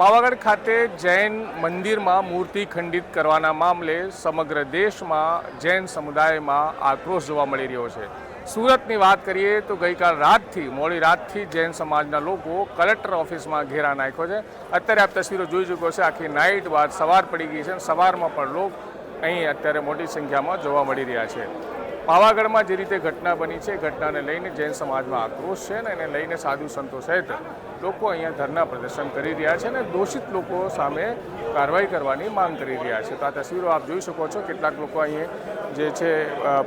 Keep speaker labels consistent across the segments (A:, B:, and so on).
A: પાવાગઢ ખાતે જૈન મંદિરમાં મૂર્તિ ખંડિત કરવાના મામલે સમગ્ર દેશમાં જૈન સમુદાયમાં આક્રોશ જોવા મળી રહ્યો છે. સુરતની વાત કરીએ તો ગઈકાલ રાતથી, મોડી રાતથી જૈન સમાજના લોકો કલેક્ટર ઓફિસમાં ઘેરા નાખ્યો છે. અત્યારે આપ તસવીરો જોઈ ચૂક્યો છે આખી નાઇટ બાદ સવાર પડી ગઈ છે સવારમાં પણ લોકો અહીં અત્યારે મોટી સંખ્યામાં જોવા મળી રહ્યા છે. પાવાગઢમાં જે રીતે ઘટના બની છે, ઘટનાને લઈને જૈન સમાજમાં આક્રોશ છે અને એને લઈને સાધુ સંતો સહિત લોકો અહીંયા ધરના પ્રદર્શન કરી રહ્યા છે અને દોષિત લોકો સામે કાર્યવાહી કરવાની માંગ કરી રહ્યા છે. તો આ તસવીરો આપ જોઈ શકો છો, કેટલાક લોકો અહીંયા જે છે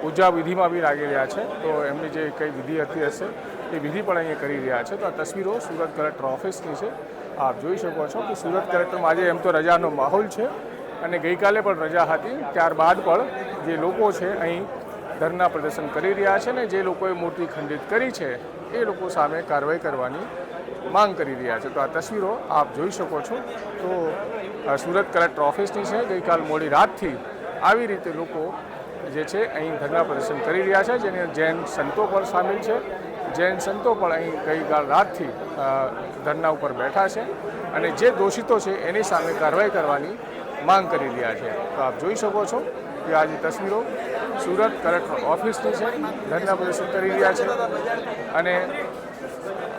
A: પૂજા વિધિમાં બી લાગી રહ્યા છે. તો એમની જે કંઈ વિધિ હતી હશે, એ વિધિ પણ અહીંયા કરી રહ્યા છે. તો આ તસવીરો સુરત કલેક્ટર ઓફિસની છે. આપ જોઈ શકો છો કે સુરત કલેક્ટરમાં આજે એમ તો રજાનો માહોલ છે અને ગઈકાલે પણ રજા હતી. ત્યારબાદ પણ જે લોકો છે અહીં ધરના પ્રદર્શન કરી રહ્યા છે ને જે લોકોએ મૂર્તિ ખંડિત કરી છે, એ લોકો સામે કાર્યવાહી કરવાની માંગ કરી રહ્યા છે. તો આ તસવીરો આપ જોઈ શકો છો. તો સુરત કલેક્ટર ઓફિસની છે. ગઈકાલ મોડી રાતથી આવી રીતે લોકો જે છે અહીં ધરના પ્રદર્શન કરી રહ્યા છે. જેને જૈન સંતો પણ સામેલ છે. જૈન સંતો પણ અહીં ગઈકાલ રાતથી ધરના ઉપર બેઠા છે અને જે દોષિતો છે, એની સામે કાર્યવાહી કરવાની માંગ કરી રહ્યા છે. તો આપ જોઈ શકો છો. કે આજે તસવીરો સુરત કલેક્ટર ઓફિસની છે ધરના પ્રદર્શન કરી રહ્યા છે અને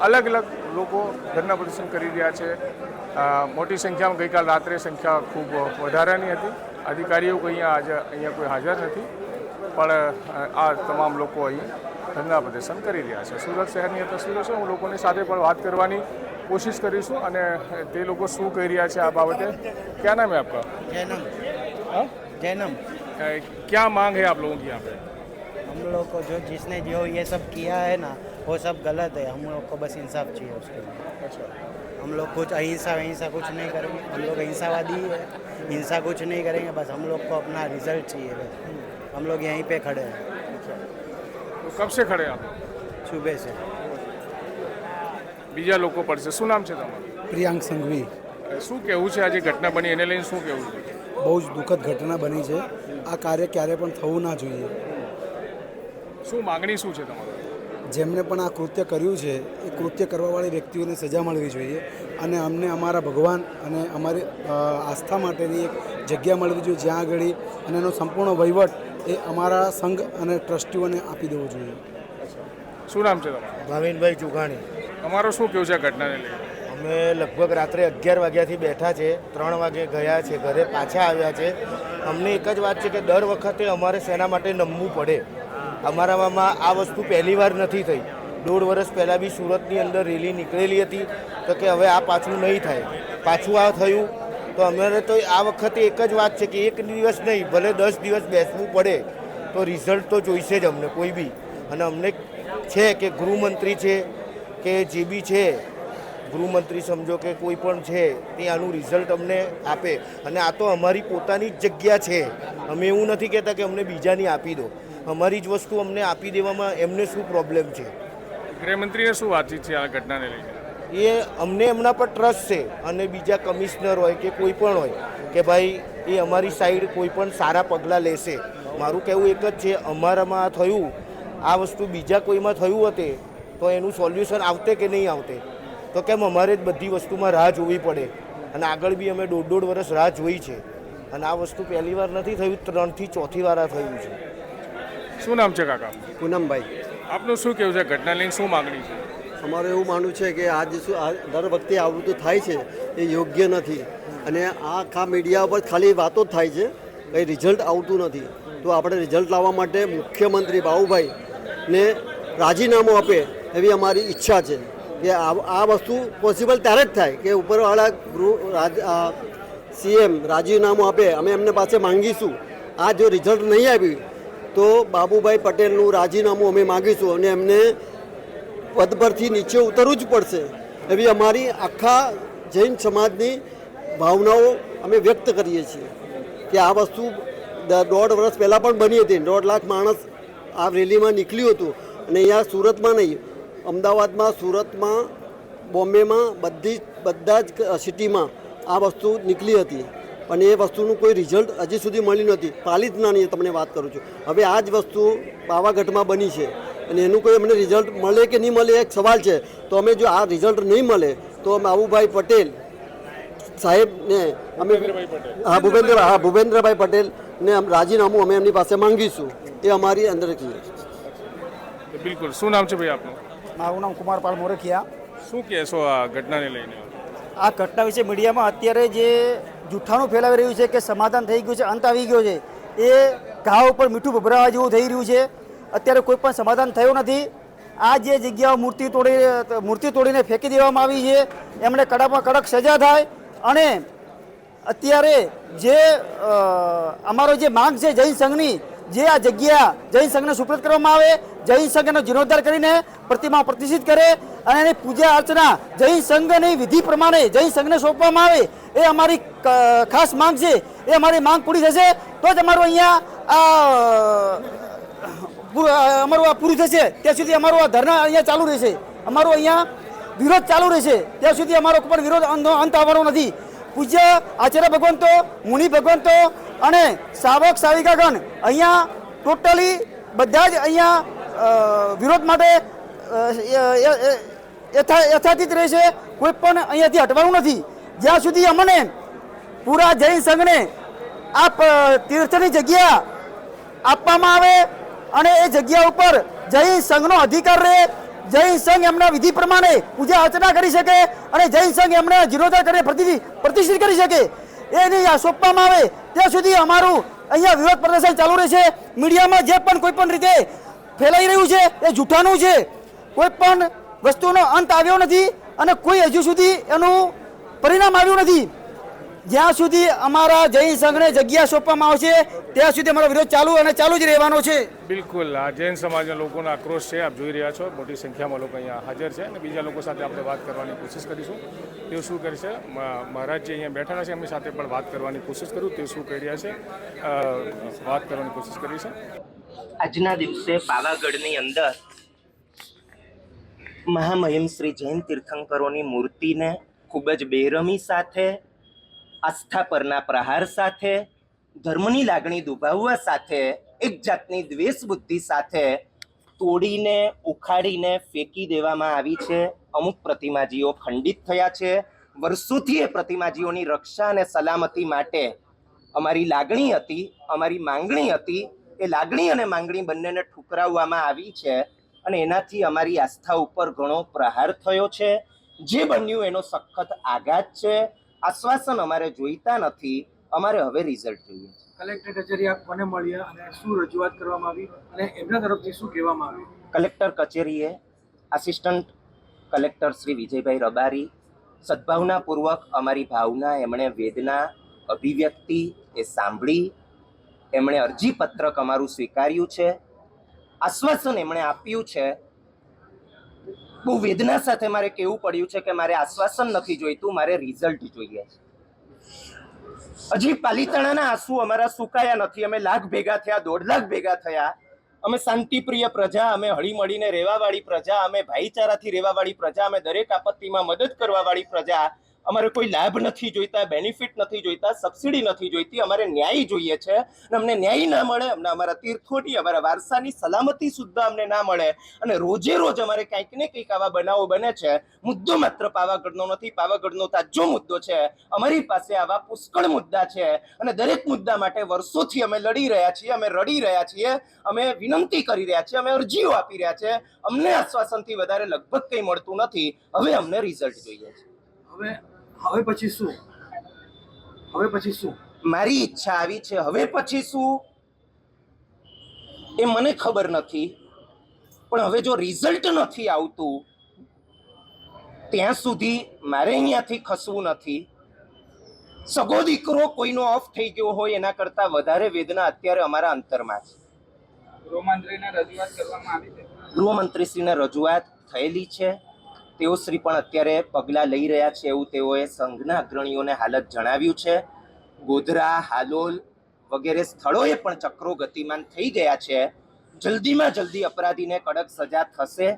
A: અલગ અલગ લોકો ધરના પ્રદર્શન કરી રહ્યા છે. મોટી સંખ્યામાં ગઈકાલ રાત્રે સંખ્યા ખૂબ વધારાની હતી. અધિકારીઓ કોઈ અહીંયા આજે અહીંયા કોઈ હાજર નથી. પણ આ તમામ લોકો અહીં ધરના પ્રદર્શન કરી રહ્યા છે. સુરત શહેરની તસવીરો છે હું લોકોની સાથે પણ વાત કરવાની કોશિશ કરીશું અને તે લોકો શું કહી રહ્યા છે આ બાબતે. ક્યાં નામ હે આપકા?
B: હા?
A: જયનમ.
B: जैनम
A: अ, क्या मांग है आप लोगों की यहाँ पे
B: हम लोग को जो जिसने जो ये सब किया है ना वो सब गलत है हम लोग को बस इंसाफ चाहिए उसके लिए
A: अच्छा
B: हम लोग कुछ अहिंसा अहिंसा कुछ नहीं करेंगे हम लोग अहिंसावादी है हिंसा कुछ नहीं करेंगे बस हम लोग को अपना रिजल्ट चाहिए बस हम लोग यहीं पे खड़े हैं
A: તો કબ से खड़े आप
B: सुबह से
A: બીજા લોકો પડશે શું નામ છે તમારું
C: પ્રિયાંક સંઘવી
A: શું કહેવું છે આજે ઘટના બની એને લઈને શું કહેવું છે
C: બહુ જ દુઃખદ ઘટના બની છે આ કાર્ય ક્યારે પણ થવું ના જોઈએ.
A: શું માગણી શું છે તમારી?
C: જેમણે પણ આ કૃત્ય કર્યું છે એ કૃત્ય કરવાવાળી વ્યક્તિઓને સજા મળવી જોઈએ અને અમને અમારા ભગવાન અને અમારી આસ્થા માટેની એક જગ્યા મળવી જોઈએ જ્યાં આગળ અને એનો સંપૂર્ણ વહીવટ એ અમારા સંઘ અને ટ્રસ્ટીઓને આપી દેવો જોઈએ.
A: શું નામ છે તમારું?
D: ભાવિનભાઈ ચુઘાણી.
A: તમારો શું કહેવું છે ઘટનાને લઈને?
D: અમે લગભગ રાત્રે અગિયાર વાગ્યાથી બેઠા છે, ત્રણ વાગે ગયા છે, ઘરે પાછા આવ્યા છે. અમને એક જ વાત છે કે દર વખતે અમારે શેના માટે નમવું પડે. અમારામાં આ વસ્તુ પહેલી વાર નથી થઈ. દોઢ વર્ષ પહેલાં બી સુરતની અંદર રેલી નીકળેલી હતી, તો કે હવે આ પાછું નહીં થાય. પાછું આ થયું, તો અમારે તો આ વખતે એક જ વાત છે કે એક દિવસ નહીં, ભલે દસ દિવસ બેસવું પડે, તો રિઝલ્ટ તો જોઈશે જ અમને કોઈ બી. અને અમને છે કે ગૃહમંત્રી છે, કે જે બી છે ગૃહમંત્રી સમજો કે કોઈ પણ છે તે આનું રિઝલ્ટ અમને આપે. અને આ તો અમારી પોતાની જ જગ્યા છે. અમે એવું નથી કહેતા કે અમને બીજાની આપી દો. અમારી જ વસ્તુ અમને આપી દેવામાં એમને શું પ્રોબ્લેમ છે?
A: ગૃહમંત્રીએ શું વાતચીત છે આ ઘટનાને લઈને?
D: એ અમને એમના પર ટ્રસ્ટ છે. અને બીજા કમિશનર હોય કે કોઈ પણ હોય કે ભાઈ એ અમારી સાઈડ કોઈ પણ સારા પગલાં લેશે. મારું કહેવું એક જ છે અમારામાં આ થયું આ વસ્તુ બીજા કોઈમાં થયું હતે તો એનું સોલ્યુશન આવતે કે નહીં આવતે? તો કેમ અમારે જ બધી વસ્તુમાં રાહ જોવી પડે? અને આગળ બી અમે દોઢ દોઢ વર્ષ રાહ જોઈ છે. અને આ વસ્તુ પહેલી વાર નથી થયું ત્રણથી ચોથી વાર આ થયું છે.
A: શું નામ છે કાકા?
E: પૂનમભાઈ.
A: આપનું શું કહેવું છે? ઘટના લઈને શું માગણી છે?
E: અમારું એવું માનવું છે કે આજ શું આ દર વખતે આવું તો થાય છે એ યોગ્ય નથી. અને આ આખા મીડિયા પર ખાલી વાતો જ થાય છે કંઈ રિઝલ્ટ આવતું નથી. તો આપણે રિઝલ્ટ લાવવા માટે મુખ્યમંત્રી બાબુભાઈ ને રાજીનામું આપે એવી અમારી ઈચ્છા છે. કે આ વસ્તુ પોસિબલ ત્યારે જ થાય કે ઉપરવાળા ગૃહ સીએમ રાજીનામું આપે, અમે એમને પાસે માંગીશું. આ જો રિઝલ્ટ નહીં આવ્યું તો બાબુભાઈ પટેલનું રાજીનામું અમે માગીશું અને એમને પદ પરથી નીચે ઉતરવું જ પડશે. એવી અમારી આખા જૈન સમાજની ભાવનાઓ અમે વ્યક્ત કરીએ છીએ કે આ વસ્તુ દોઢ વર્ષ પહેલાં પણ બની હતી. દોઢ લાખ માણસ આ રેલીમાં નીકળ્યું હતું અને અહીંયા સુરતમાં નહીં અમદાવાદમાં સુરતમાં બોમ્બેમાં બધી બધા જ સિટીમાં આ વસ્તુ નીકળી હતી. પણ એ વસ્તુનું કોઈ રિઝલ્ટ હજી સુધી મળ્યું નથી. પાલિતનાની તમને વાત કરું છું. હવે આ જ વસ્તુ પાવાગઢમાં બની છે. અને એનું કોઈ અમને રિઝલ્ટ મળે કે નહીં મળે એક સવાલ છે. તો અમે જો આ રિઝલ્ટ નહીં મળે તો અમે આવુભાઈ પટેલ સાહેબને અમે હા ભૂપેન્દ્ર હા ભૂપેન્દ્રભાઈ પટેલને રાજીનામું અમે એમની પાસે માંગીશું. એ અમારી અંદર
A: બિલકુલ. શું નામ છે ભાઈ આપનું?
F: મારું નામ કુમારપાલ મોરખિયા.
A: શું કહેશો આ ઘટનાને લઈને?
F: આ ઘટના વિશે મીડિયામાં અત્યારે જે જૂઠાણું ફેલાવી રહ્યું છે કે સમાધાન થઈ ગયું છે અંત આવી ગયો છે એ ઘા ઉપર મીઠું ભભરાવા જેવું થઈ રહ્યું છે. અત્યારે કોઈ પણ સમાધાન થયું નથી. આ જે જગ્યાઓ મૂર્તિ તોડી મૂર્તિ તોડીને ફેંકી દેવામાં આવી છે એમણે કડકમાં કડક સજા થાય અને અત્યારે જે અમારો જે માંગ છે જૈન સંઘની જે આ જગ્યા જૈન સંઘને સુપ્રત કરવામાં આવે, જૈન સંઘનો જીર્ણોદ્ધાર કરીને પ્રતિમા પ્રતિષ્ઠિત કરે અને એની પૂજા અર્ચના જૈન સંઘની વિધિ પ્રમાણે જૈન સંઘને સોંપવામાં આવે, એ અમારી ખાસ માંગ છે, એ અમારી માંગ પૂરી થશે, તો જ અમારું અહીંયા અમારું આ પૂરું થશે, ત્યાં સુધી અમારું આ ધરણા અહીંયા ચાલુ રહેશે. અમારું અહીંયા વિરોધ ચાલુ રહેશે, ત્યાં સુધી અમારો ઉપર વિરોધ અંત આવવાનો નથી. પૂજ્ય આચાર્ય ભગવંતો, મુનિ ભગવંતો અને સાવક, સાવિકાગણ અહીંયા ટોટલી બધા જ અહીંયા વિરોધ માટે યથાતીત રહેશે કોઈ પણ અહીંયાથી હટવાનું નથી. જ્યાં સુધી અમને પૂરા જૈન સંઘને આ તીર્થની જગ્યા આપવામાં આવે અને એ જગ્યા ઉપર જૈન સંઘનો અધિકાર રહે જૈન સંઘ એમના વિધિ પ્રમાણે પૂજા અર્ચના કરી શકે અને જૈન સંઘ એમને જીરોધા કરીને પ્રતિષ્ઠિત કરી શકે. એની સોંપવામાં આવે. ત્યાં સુધી અમારું અહીંયા વિરોધ પ્રદર્શન ચાલુ રહેશે. મીડિયામાં જે પણ કોઈ પણ રીતે ફેલાઈ રહ્યું છે, એ જૂઠાનું છે. કોઈ પણ વસ્તુનો અંત આવ્યો નથી અને કોઈ હજુ સુધી એનું પરિણામ આવ્યું નથી. જ્યાં સુધી અમારા જૈન સંઘને જગ્યા સોંપવામાં આવશે ત્યાં સુધી અમારો વિરોધ ચાલુ અને ચાલુ જ રહેવાનો છે.
A: બિલકુલ. આ જૈન સમાજના લોકોનો આક્રોશ છે આપ જોઈ રહ્યા છો. મોટી સંખ્યામાં લોકો અહીંયા હાજર છે અને બીજા લોકો સાથે આપણે વાત કરવાની કોશિશ કરીશું. તેઓ શું કરશે? મહારાજ જે અહીંયા બેઠા છે એમની સાથે પણ વાત કરવાની કોશિશ કરું. તેઓ શું કહી રહ્યા છે? વાત કરવાની કોશિશ કરી છે
G: આજના દિવસે પાવાગઢની અંદર મહામહિમ શ્રી જૈન તીર્થંકરોની મૂર્તિને ખૂબ જ બેરમી સાથે આસ્થા પરના પ્રહાર સાથે, ધર્મની લાગણી દુભાવવા સાથે, એક જાતની દ્વેષ બુદ્ધિ સાથે તોડીને, ઉખાડીને ફેંકી દેવામાં આવી છે. અમુક પ્રતિમાજીઓ ખંડિત થયા છે. વર્ષોથી એ પ્રતિમાજીઓની રક્ષા અને સલામતી માટે અમારી લાગણી હતી, અમારી માંગણી હતી. એ લાગણી અને માંગણી બંનેને ઠુકરાવવામાં આવી છે અને એનાથી અમારી આસ્થા ઉપર ઘણો પ્રહાર થયો છે. જે બન્યું એનો સખત આઘાત છે. આશ્વાસન અમારે જોઈતા નથી અમારે હવે રિઝલ્ટ જોઈએ
H: કલેક્ટર કચેરી આપ કોને મળ્યા અને શું રજૂઆત કરવામાં આવી અને એમના તરફથી શું કહેવામાં આવ્યું?
G: કલેક્ટર કચેરીએ આસિસ્ટન્ટ કલેક્ટર શ્રી વિજયભાઈ રબારી સદભાવનાપૂર્વક અમારી ભાવના એમણે વેદના અભિવ્યક્તિ એ સાંભળી એમણે અરજીપત્રક અમારું સ્વીકાર્યું છે. આશ્વાસન એમણે આપ્યું છે બહુ વેદના સાથે મારે કહેવું પડ્યું છે કે મારે આશ્વાસન નથી જોઈતું, મારે રિઝલ્ટ જોઈએ છે. હજી પાલિતાણાના આંસુ અમારા સુકાયા નથી. અમે લાખ ભેગા થયા, દોઢ લાખ ભેગા થયા. અમે શાંતિપ્રિય પ્રજા, અમે હળીમળીને રહેવાવાળી પ્રજા, અમે ભાઈચારાથી રહેવાવાળી પ્રજા, અમે દરેક આપત્તિમાં મદદ કરવાવાળી પ્રજા. અમારે કોઈ લાભ નથી જોઈતા બેનિફિટ નથી જોઈતા સબસિડી નથી જોઈતી. અમારે ન્યાય જોઈએ છે અને અમને ન્યાય ના મળે, અમને અમારા તીર્થોની, અમારા વારસાની સલામતી સુદ્ધા અમને ના મળે. અને રોજે રોજ અમારે કંઈક ને કંઈક આવા બનાવો બને છે. મુદ્દો માત્ર પાવાગઢનો નથી, પાવાગઢનો તાજો મુદ્દો છે. અમારી પાસે આવા પુષ્કળ મુદ્દા છે અને દરેક મુદ્દા માટે વર્ષોથી અમે લડી રહ્યા છીએ, અમે રડી રહ્યા છીએ, અમે વિનંતી કરી રહ્યા છીએ, અમે અરજીઓ આપી રહ્યા છે અમને આશ્વાસનથી વધારે લગભગ કંઈ મળતું નથી. હવે અમને રિઝલ્ટ જોઈએ છે.
H: હવે હવે પછી શું? હવે પછી શું?
G: મારી ઈચ્છા આવી છે. હવે પછી શું? એ મને ખબર નથી. પણ હવે જો રિઝલ્ટ નથી આવતું ત્યાં સુધી મારે અહીંયાથી ખસવું નથી. સગો દીકરો કોઈનો ઓફ થઈ ગયો હોય એના કરતાં વધારે વેદના અત્યારે અમારા અંતરમાં છે? ગૃહમંત્રીશ્રીને રજૂઆત થયેલી છે. તેઓ શ્રી પણ અત્યારે પગલાં લઈ રહ્યા છે એવું તેઓએ સંઘના અગ્રણીઓને હાલત જણાવ્યું છે. ગોધરા, હાલોલ વગેરે સ્થળોએ પણ ચક્રો ગતિમાન થઈ ગયા છે. જલ્દીમાં જલ્દી અપરાધીને કડક સજા થશે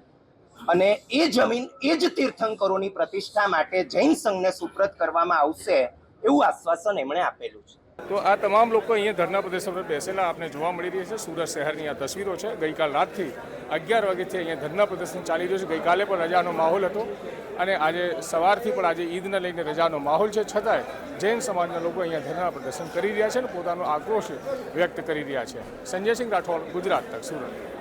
G: અને એ જમીન એ જ તીર્થંકરોની પ્રતિષ્ઠા માટે જૈન સંઘને સુપ્રત કરવામાં આવશે એવું આશ્વાસન એમણે આપેલું છે.
A: તો આ તમામ લોકો અહીંયા ધરના પ્રદર્શન પર બેસેલા આપને જોવા મળી રહી છે. સુરત શહેરની આ તસવીરો છે. ગઈકાલ રાતથી અગિયાર વાગ્યાથી અહીંયા ધરના પ્રદર્શન ચાલી રહ્યું છે. ગઈકાલે પણ રજાનો માહોલ હતો અને આજે સવારથી પણ આજે ઈદને લઈને રજાનો માહોલ છે. છતાંય જૈન સમાજના લોકો અહીંયા ધરના પ્રદર્શન કરી રહ્યા છે અને પોતાનો આક્રોશ વ્યક્ત કરી રહ્યા છે. સંજય સિંહ રાઠોડ, ગુજરાત તક, સુરત.